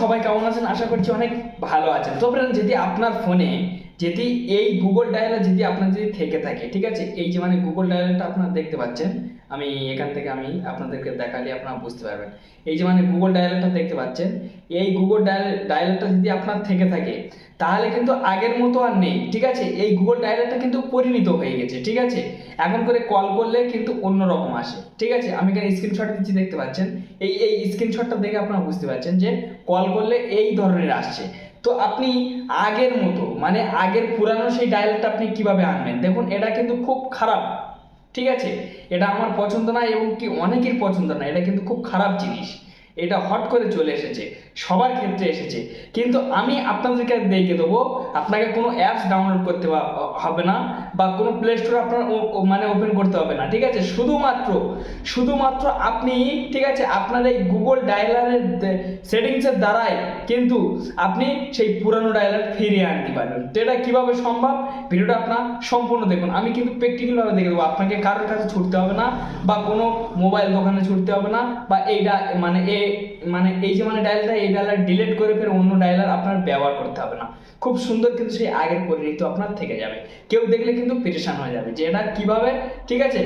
সবাই কেমন আছেন? আশা করছি অনেক ভালো আছেন। তো ফ্রেন্ড যদি আপনার ফোনে যদি এই গুগল ডায়ালার যদি আপনার যদি থেকে থাকে, ঠিক আছে? এই যে মানে গুগল ডায়ালারটা আপনারা দেখতে পাচ্ছেন, আমি এখান থেকে আমি আপনাদেরকে দেখালে আপনারা বুঝতে পারবেন। এই যে মানে গুগল ডায়ালারটা দেখতে পাচ্ছেন, এই গুগল ডায়ালারটা যদি আপনার থেকে থাকে, তাহলে কিন্তু আগের মতো আর নেই, ঠিক আছে? এই গুগল ডায়ালারটা কিন্তু পরিণত হয়ে গেছে, ঠিক আছে? এখন করে কল করলে কিন্তু অন্যরকম আসে, ঠিক আছে? আমি এখানে স্ক্রিনশট দিচ্ছি, দেখতে পাচ্ছেন? এই এই স্ক্রিনশটটা দেখে আপনারা বুঝতে পারছেন যে কল করলে এই ধরনের আসছে। তো আপনি আগের মতো মানে আগের পুরানো সেই ডায়ালটা আপনি কীভাবে আনবেন? দেখুন, এটা কিন্তু খুব খারাপ, ঠিক আছে? এটা আমার পছন্দ না এবং কি অনেকের পছন্দ না, এটা কিন্তু খুব খারাপ জিনিস। এটা হট করে চলে এসেছে। সবার ক্ষেত্রে এসেছে। কিন্তু আমি আপনাদেরকে দেখে দেবো, আপনাকে কোনো অ্যাপস ডাউনলোড করতে হবে না বা কোনো প্লে স্টোর আপনার মানে ওপেন করতে হবে না, ঠিক আছে? শুধুমাত্র শুধুমাত্র আপনি, ঠিক আছে, আপনার এই গুগল ডায়ালারের সেটিংসের দ্বারাই কিন্তু আপনি সেই পুরানো ডায়ালার ফিরিয়ে আনতে পারবেন। তো এটা কীভাবে সম্ভব? ভিডিওটা আপনার সম্পূর্ণ দেখুন। আমি কিন্তু প্র্যাকটিক্যালভাবে দেখে দেবো, আপনাকে কারোর কাছে ছুটতে হবে না বা কোনো মোবাইল দোকানে ছুটতে হবে না বা এই ডা- মানে এ মানে এই যে মানে ডায়ালটা এই ডায়ালার ডিলিট করে ফের অন্য ডায়ালার আপনার ব্যবহার করতে হবে না। খুব সুন্দর কিন্তু সেই আগের পরিণত আপনার থেকে যাবে। কেউ দেখলে কিন্তু পেরেশান হয়ে যাবে যে এটা কীভাবে, ঠিক আছে?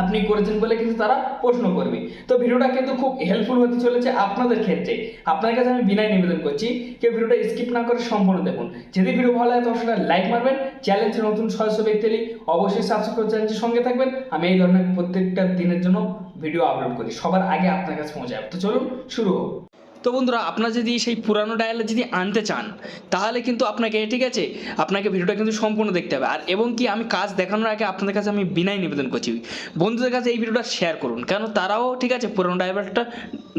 আপনি করেছেন বলে কিন্তু তারা প্রশ্ন করবে। তো ভিডিওটা কিন্তু খুব হেল্পফুল হতে চলেছে আপনাদের ক্ষেত্রে। আপনার কাছে আমি বিনয় নিবেদন করছি, কেউ ভিডিওটা স্কিপ না করে সম্পূর্ণ দেখুন। যদি ভিডিও ভালো লাগে তো সেটা লাইক মারবেন চ্যালেঞ্জে নতুন সদস্য ব্যক্তি অবশ্যই সাবস্ক্রাইব করে চ্যানেলটির সঙ্গে থাকবেন। আমি এই ধরনের প্রত্যেকটা দিনের জন্য ভিডিও আপলোড করি, সবার আগে আপনার কাছে পৌঁছে যাবে। তো চলুন, শুরু হোক। তো বন্ধুরা, আপনারা যদি সেই পুরানো ডায়ালে যদি আনতে চান, তাহলে কিন্তু আপনাকে ঠিক আছে? আপনাকে ভিডিওটা কিন্তু সম্পূর্ণ দেখতে হবে। আর এবং কি, আমি কাজ দেখানোর আগে আপনাদের কাছে আমি বিনয় নিবেদন করছি। বন্ধুদের কাছে এই ভিডিওটা শেয়ার করুন। কেন? তারাও, ঠিক আছে, পুরানো ডায়ালটা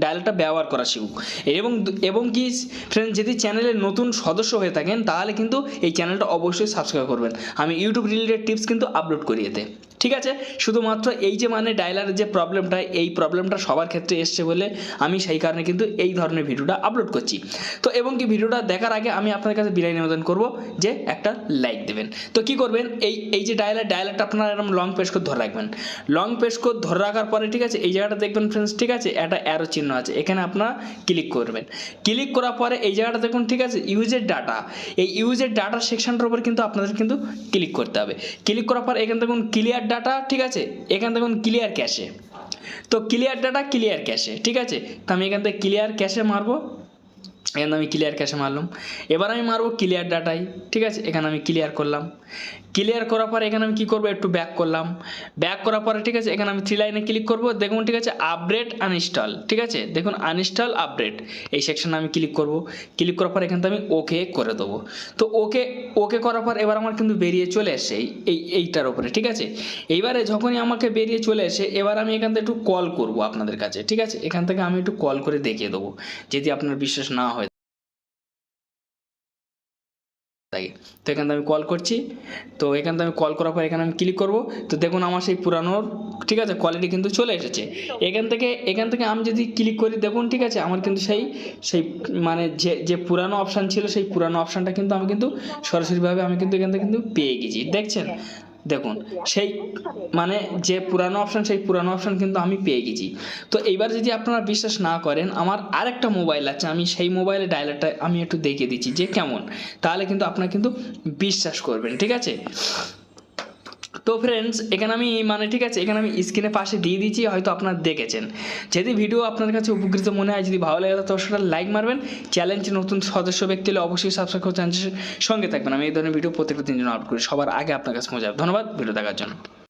ডায়ালটা ব্যবহার করা শিখুক। এবং এবং কি ফ্রেন্ড যদি চ্যানেলের নতুন সদস্য হয়ে থাকেন, তাহলে কিন্তু এই চ্যানেলটা অবশ্যই সাবস্ক্রাইব করবেন। আমি ইউটিউব রিলেটেড টিপস কিন্তু আপলোড করি এতে ঠিক আছে? শুধুমাত্র এই যে মানে ডায়লারের যে প্রবলেমটা এই প্রবলেমটা সবার ক্ষেত্রে এসছে বলে আমি সেই কারণে কিন্তু এই ধরনের ভিডিওটা আপলোড করছি। তো এবং কি ভিডিওটা দেখার আগে আমি আপনার কাছে বিদায় নিবেদন করব যে একটা লাইক দেবেন। তো কি করবেন? এই এই যে ডায়লার ডায়লারটা আপনারা এরকম লং পেশ করে ধরে রাখবেন। লং পেশ করে ধরে রাখার পরে ঠিক আছে, এই জায়গাটা দেখবেন ফ্রেন্ডস ঠিক আছে, একটা অ্যারো চিহ্ন আছে। এখানে আপনারা ক্লিক করবেন। ক্লিক করার পরে এই জায়গাটা দেখুন, ঠিক আছে ইউজের ডাটা এই ইউজের ডাটা সেকশনটার উপর কিন্তু আপনাদের কিন্তু ক্লিক করতে হবে। ক্লিক করার পর এখানে দেখুন ক্লিয়ার ডাটা ঠিক আছে? এখান থেকে ক্লিয়ার ক্যাশে তো ক্লিয়ার ডাটা ক্লিয়ার ক্যাশে ঠিক আছে? তো আমি এখান থেকে ক্লিয়ার ক্যাশে মারবো। এখানে আমি ক্লিয়ার ক্যাশে মারলাম। এবার আমি মারবো ক্লিয়ার ডাটাই ঠিক আছে? এখানে আমি ক্লিয়ার করলাম। ক্লিয়ার করার পর এখানে আমি কী করব? একটু ব্যাক করলাম। ব্যাক করার পরে, ঠিক আছে? এখানে আমি থ্রি লাইনে ক্লিক করব। দেখুন, ঠিক আছে? আপডেট আনইনস্টল ঠিক আছে? দেখুন আনইনস্টল আপডেট এই সেকশনে আমি ক্লিক করব। ক্লিক করার পর এখান আমি ওকে করে দেবো। তো ওকে ওকে করার পর এবার আমার কিন্তু বেরিয়ে চলে আসে এই এই, এইটার উপরে, ঠিক আছে? এইবারে যখনই আমাকে বেরিয়ে চলে আসে এবার আমি এখান থেকে একটু কল করব আপনাদের কাছে, ঠিক আছে? এখান থেকে আমি একটু কল করে দেখিয়ে দেবো। যদি আপনার বিশ্বাস না হয় থাকে তো এখান থেকে আমি কল করছি। তো এখান থেকে আমি কল করার পর এখানে আমি ক্লিক করব। তো দেখুন আমার সেই পুরানোর, ঠিক আছে কোয়ালিটি কিন্তু চলে এসেছে। এখান থেকে এখান থেকে আমি যদি ক্লিক করি, দেখুন, ঠিক আছে, আমার কিন্তু সেই সেই মানে যে যে পুরানো অপশান ছিল, সেই পুরানো অপশানটা কিন্তু আমি কিন্তু সরাসরিভাবে আমি কিন্তু এখান থেকে কিন্তু পেয়ে গেছি। দেখছেন? দেখুন, সেই মানে যে পুরানো অপশান সেই পুরানো অপশান কিন্তু আমি পেয়ে গেছি। তো এইবার যদি আপনারা বিশ্বাস না করেন, আমার আরেকটা মোবাইল আছে, আমি সেই মোবাইলে ডায়লারটা আমি একটু দেখিয়ে দিচ্ছি যে কেমন। তাহলে কিন্তু আপনারা কিন্তু বিশ্বাস করবেন, ঠিক আছে? তো ফ্রেন্ডস এখানে আমি মানে ঠিক আছে, এখানে আমি স্ক্রিনে পাশে দিয়ে দিয়েছি, হয়তো আপনারা দেখেছেন। যদি ভিডিও আপনার কাছে উপকৃত মনে হয়, যদি ভালো লাগে তো সেটা লাইক মারবেন। চ্যালেঞ্জে নতুন সদস্য ব্যক্তি হলে অবশ্যই সাবস্ক্রাইব করে চ্যানেলের সঙ্গে থাকবেন। আমি এই ধরনের ভিডিও প্রত্যেকটা দিন জন্য আপলোড করি। সবার আগে আপনার কাছে মজা ধন্যবাদ ভিডিও দেখার জন্য।